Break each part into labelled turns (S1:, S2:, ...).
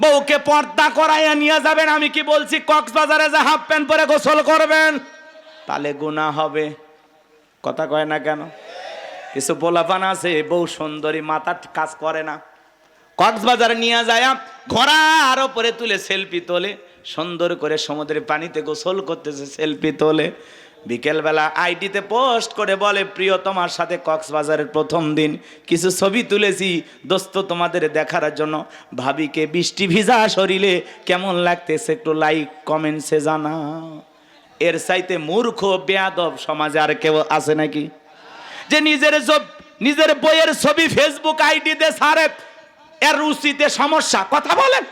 S1: বউকে পর্দা করাইয়া নিয়ে যাবেন, আমি কি বলছি, কক্সবাজারে যে হাফ প্যান্ট পরে গোসল করবেন? তাহলে গুণা হবে। কথা কয় না কেন? কিছু পোলাপান আছে, বউ সুন্দরী, মাথা কাজ করে না। কক্সবাজারে নিয়ে যায়, ঘোড়ার ওপরে তুলে সেলফি তোলে, সুন্দর করে সমুদ্রের পানিতে গোসল করতেছে, সেলফি তোলে। বিকেলবেলা আইডিতে পোস্ট করে বলে, প্রিয়, তোমার সাথে কক্সবাজারের প্রথম দিন। কিছু ছবি তুলেছি। দোস্ত, তোমাদের দেখার জন্য ভাবিকে বৃষ্টি ভিজা শরীরে কেমন লাগতেছে একটু লাইক কমেন্টসে জানা এর চাইতে মূর্খ, বেয়াদব সমাজে আর কেউ আছে নাকি? যে নিজের নিজের বইয়ের ছবি ফেসবুক আইডিতে সারে, এর রুচিতে সমস্যা। কথা বলেন।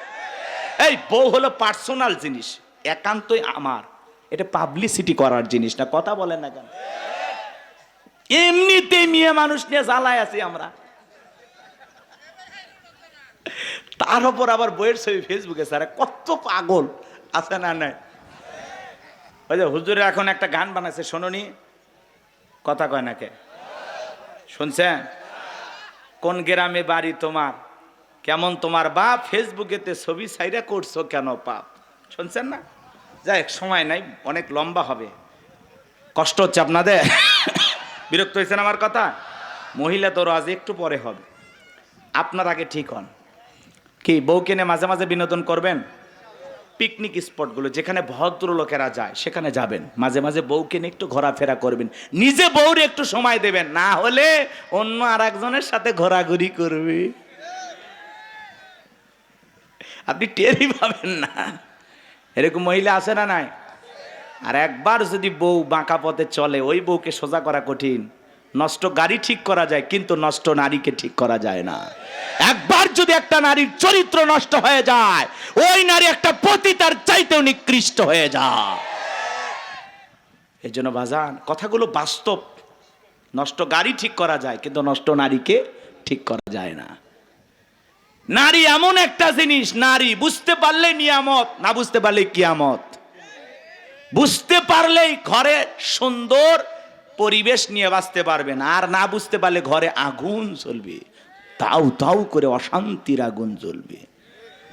S1: এই বউ হলো পার্সোনাল জিনিস, একান্তই আমার। এটা পাবলিসিটি করার জিনিস না, কথা বলেন না কেন? এমনিতে মেয়ে মানুষ নিয়ে জ্বালায় আছি আমরা। তার উপর আবার বইয়ের ছবি ফেসবুকে স্যার, কত পাগল, আছে না নাই? ওই যে হুজুরে এখন একটা গান বানাইছে, শোনোনি? কথা কয় না কে? শুনছেন? কোন গ্রামে বাড়ি তোমার? কেমন তোমার বাপ? ফেসবুকেতে ছবি সাইরা করছ কেন পাপ শুনছেন না? যাই সময় নাই, অনেক লম্বা হবে। কষ্ট হচ্ছে আপনাদের? বিরক্ত হয়েছেন আমার কথা? মহিলা তোর আজ একটু পরে হবে। আপনার আগে ঠিক হন। কি বউ নিয়ে মাঝে মাঝে বিনোদন করবেন? পিকনিক স্পটগুলো, যেখানে ভদ্র লোকেরা যায়, সেখানে যাবেন। মাঝে মাঝে বউকে নিয়ে একটু ঘোরাফেরা করবেন। নিজে বউরে একটু সময় দেবেন, না হলে অন্য আর একজনের সাথে ঘোরাঘুরি করবে। আপনি টেরই পাবেন না। এরকম মহিলা আছে না নাই? আর একবার যদি বউ বাঁকা পথে চলে, ওই বউকে সোজা করা কঠিন। নষ্ট গাড়ি ঠিক করা যায়, কিন্তু নষ্ট নারীকে ঠিক করা যায় না। একবার যদি একটা নারীর চরিত্র নষ্ট হয়ে যায়, ওই নারী একটা পতিতার চাইতেও নিকৃষ্ট হয়ে যায়। এই জন্য বাজান, কথাগুলো বাস্তব। নষ্ট গাড়ি ঠিক করা যায়, কিন্তু নষ্ট নারীকে ঠিক করা যায় না। নারী এমন একটা জিনিস, নারী বুঝতে পারলে নিয়ামত, না বুঝতে পারলে কিয়ামত। বুঝতে পারলেই ঘরে সুন্দর পরিবেশ নিয়ে বাঁচতে পারবেন আর না বুঝতে পারলে ঘরে আগুন জ্বলবে। তাও তাও করে অশান্তির আগুন জ্বলবে।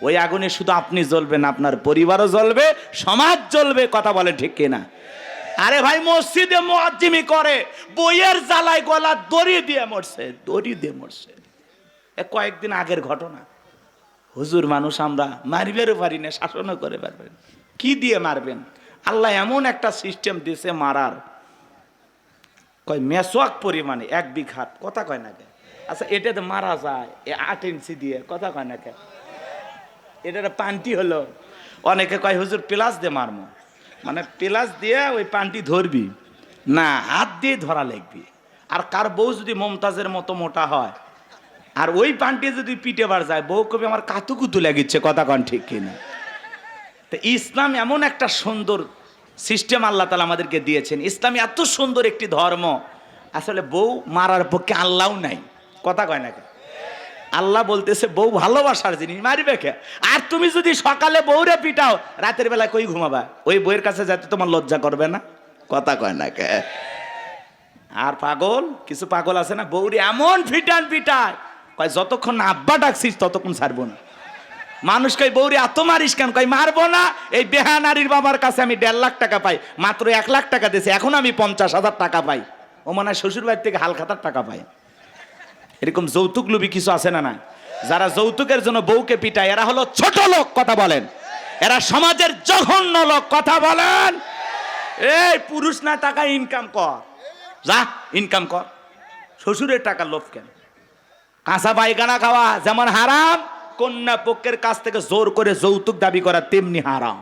S1: ওই আগুনে শুধু আপনি জ্বলবেন আপনার পরিবারও জ্বলবে, সমাজ জ্বলবে, কথা বলে ঠিক কিনা? আরে ভাই, মসজিদে মোয়াজ্জিমি করে, বইয়ের জ্বালায় গলা দড়ি দিয়ে মরছে, দড়ি দিয়ে মরছে। কয়েকদিন আগের ঘটনা। হুজুর মানুষ আমরা মারবেরও পারি না, শাসনও করে পারবেন কি দিয়ে মারবেন? আল্লাহ এমন একটা সিস্টেম দিছে মারার। কয়, মেসোয়াক পরিমাণে, এক বিঘাত। কথা কয় না কে আচ্ছা এটাতে মারা যায়, এ আট ইঞ্চি দিয়ে। কথা কয় না কে এটা পান্টি হলো। অনেকে কয়, হুজুর, প্লাস দিয়ে মারমো। মানে প্লাস দিয়ে ওই পান্টি ধরবি। না, হাত দিয়ে ধরা লাগবি। আর কার বউ যদি মমতাজের মতো মোটা হয় আর ওই পান্টি যদি পিটে বার যায়, বউ কবি আমার কাতুকুতু লাগিচ্ছে, কথা কন ঠিক কিনা? তো ইসলাম এমন একটা সুন্দর সিস্টেম আল্লাহ তালা আমাদেরকে দিয়েছেন। ইসলাম এত সুন্দর একটি ধর্ম, আসলে বউ মারার পক্ষে আল্লাহও নাই। কথা কয় না? আল্লাহ বলতেছে, বউ ভালোবাসার জিনিস, মারিবে কে? আর তুমি যদি সকালে বউরে পিটাও, রাতের বেলা কই ঘুমাবা? ওই বইয়ের কাছে যাতে তোমার লজ্জা করবে না? কথা কয় না কে আর পাগল? কিছু পাগল আছে না? বৌরি এমন ফিটান পিটায় কয়, যতক্ষণ না আব্বা ডাকছিস, ততক্ষণ ছাড়বো না। মানুষ কই বৌরি, এত মারিস কেন? কই মারবো না। এই বেহা নারীর বাবার কাছে আমি দেড় লাখ টাকা পাই, মাত্র এক লাখ টাকা দিয়েছে। এখন আমি পঞ্চাশ হাজার টাকা পাই। ও মানে শ্বশুর বাড়ি থেকে হালখাতার টাকা পাই এরকম যৌতুক লুবি কিছু আছে না না যারা যৌতুকের জন্য বউকে পিটায়, এরা হলো ছোট লোক, কথা বলেন। এরা সমাজের জঘন্য লোক, কথা বলেন। এই, পুরুষ না, টাকা ইনকাম কর। যা ইনকাম কর। শ্বশুরের টাকা লোভ কেন? কাঁচা পায়খানা খাওয়া যেমন হারাম, কন্যা পক্ষের কাছ থেকে জোর করে যৌতুক দাবি করা তেমনি হারাম।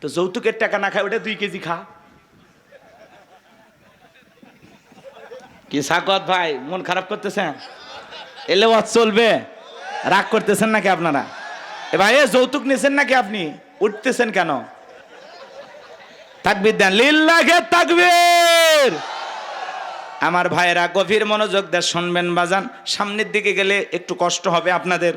S1: তো যৌতুকের টাকা না খায়, ওটা দুই কেজি খা। কি সাকত ভাই, মন খারাপ করতেছেন? এলে ওয়াজ চলবে। রাগ করতেছেন নাকি আপনারা? এ ভাই, এ যৌতুক নিছেন নাকি আপনি? উঠতেছেন কেন? তাকবির দেন। লিল্লাহে তাকবীর! আমার ভাইয়েরা গভীর মনোযোগ দিয়ে শুনবেন বাজান। সামনের দিকে গেলে একটু কষ্ট হবে আপনাদের।